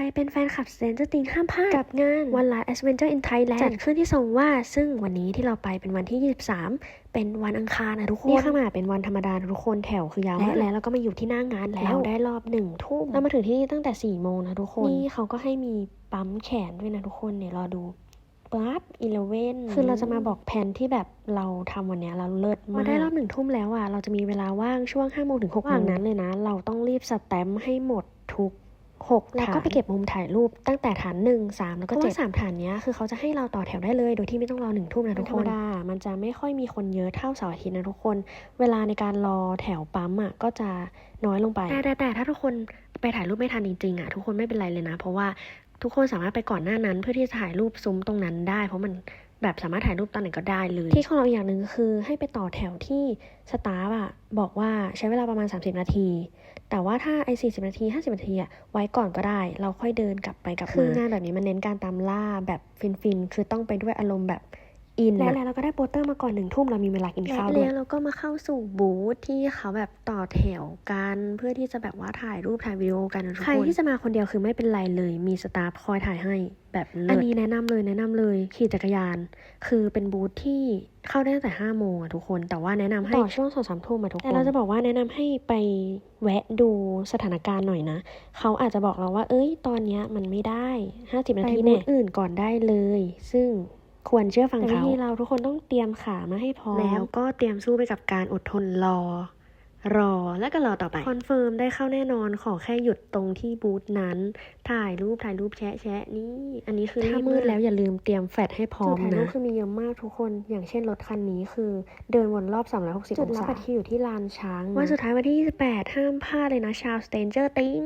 รเป็นแฟนคลับ Stranger Things ห้ามพลาดกับงาน One Last Adventure in Thailand จัดขึ้นที่ทรงว่า ซึ่งวันนี้ที่เราไปเป็นวันที่ 23 เป็นวันอังคารนะทุกคน นี่ข้างมาเป็นวันธรรมดานะทุกคนแถวคือยาวมากแล้วเราก็มาอยู่ที่หน้างานแล้วได้รอบหนึ่งทุ่มเรามาถึงที่นี่ตั้งแต่4ี่โมงนะทุกคนนี่เขาก็ให้มีปั๊มแขนด้วยนะทุกคนเนี่ยรอดูปั๊บอีเลเว่นคือเราจะมาบอกแผนที่แบบเราทำวันเนี้ยเราเลิศมากได้รอบหนึ่งทุ่มแล้วอะเราจะมีเวลาว่างช่วง5้าโมงถึงหกโมงนั้นเลยนะ เราต้องรีบสแตมป์ให้หมดทุก หกแล้วก็ไปเก็บมุมถ่ายรูปตั้งแต่ฐานหนึ่งสามแล้วก็เจ็ดสามฐานเนี้ยคือเขาจะให้เราต่อแถวได้เลย โดยที่ไม่ต้องรอหนึ่งทุ่มนะทุกคนธรรมดามันจะไม่ค่อยมีคนเยอะเท่าเสาร์อาทิตย์นะทุกคน เวลาในการรอแถวปั๊มอะก็จะน้อยลงไปแต่แต่แต่ถ้าทุกคนไปถ่ายรูปไม่ทันจริงๆอะทุกคนไม่เป็นไรเลยนะ เพราะว่าทุกคนสามารถไปก่อนหน้านั้นเพื่อที่จะถ่ายรูปซุ้มตรงนั้นได้ เพราะมัน แบบสามารถถ่ายรูปตอนไหนก็ได้เลย ที่ของเราอีกอย่างหนึ่งคือให้ไปต่อแถวที่สตาฟอะบอกว่าใช้เวลาประมาณ 30 นาที แต่ว่าถ้าไอ้40นาที 50 นาทีอะไว้ก่อนก็ได้ เราค่อยเดินกลับไปกลับมาคืองานแบบนี้มันเน้นการตามล่าแบบฟินๆคือต้องไปด้วยอารมณ์แบบ อินแล้วเราก็ได้โปสเตอร์มาก่อนหนึ่งทุ่มเรามีเวลากินข้าวด้วยแล้วเราก็มาเข้าสู่บูธที่เขาแบบต่อแถวกันเพื่อที่จะแบบว่าถ่ายรูปถ่ายวิดีโอกันนะทุกคนใครที่จะมาคนเดียวคือไม่เป็นไรเลย มีสตาฟคอยถ่ายให้แบบเลิศอันนี้แนะนำเลยแนะนำเลยขี่จักรยาน คือเป็นบูธที่เข้าได้ตั้งแต่ห้าโมงอะทุกคน แต่ว่าแนะนำให้ต่อช่วงสองสามทุ่มอะทุกคนแต่เราจะบอกว่าแนะนำให้ไปแวะดูสถานการณ์หน่อยนะ เขาอาจจะบอกเราว่า เอ้ย ตอนเนี้ยมันไม่ได้ห้าสิบนาทีเนี่ยอื่นก่อนได้เลย ซึ่ง ควรเชื่อฟังเขาที่เราทุกคนต้องเตรียมขามาให้พร้อมแล้วก็เตรียมสู้ไปกับการอดทนรอ รอแล้วก็รอต่อไปคอนเฟิร์มได้เข้าแน่นอนขอแค่หยุดตรงที่บูธนั้น ถ่ายรูปถ่ายรูปแชะแชะนี่อันนี้คือถ้ามืดแล้วอย่าลืมเตรียมแฟลชให้พร้อมนะจุดถ่ายรูปคือมีเยอะมากทุกคน อย่างเช่นรถคันนี้คือ เดินวนรอบ 360จุดรับบัตรที่อยู่ที่ลานช้างวันสุดท้ายวันที่ 28 ห้ามพลาดเลยนะชาวสเตนเจอร์ติง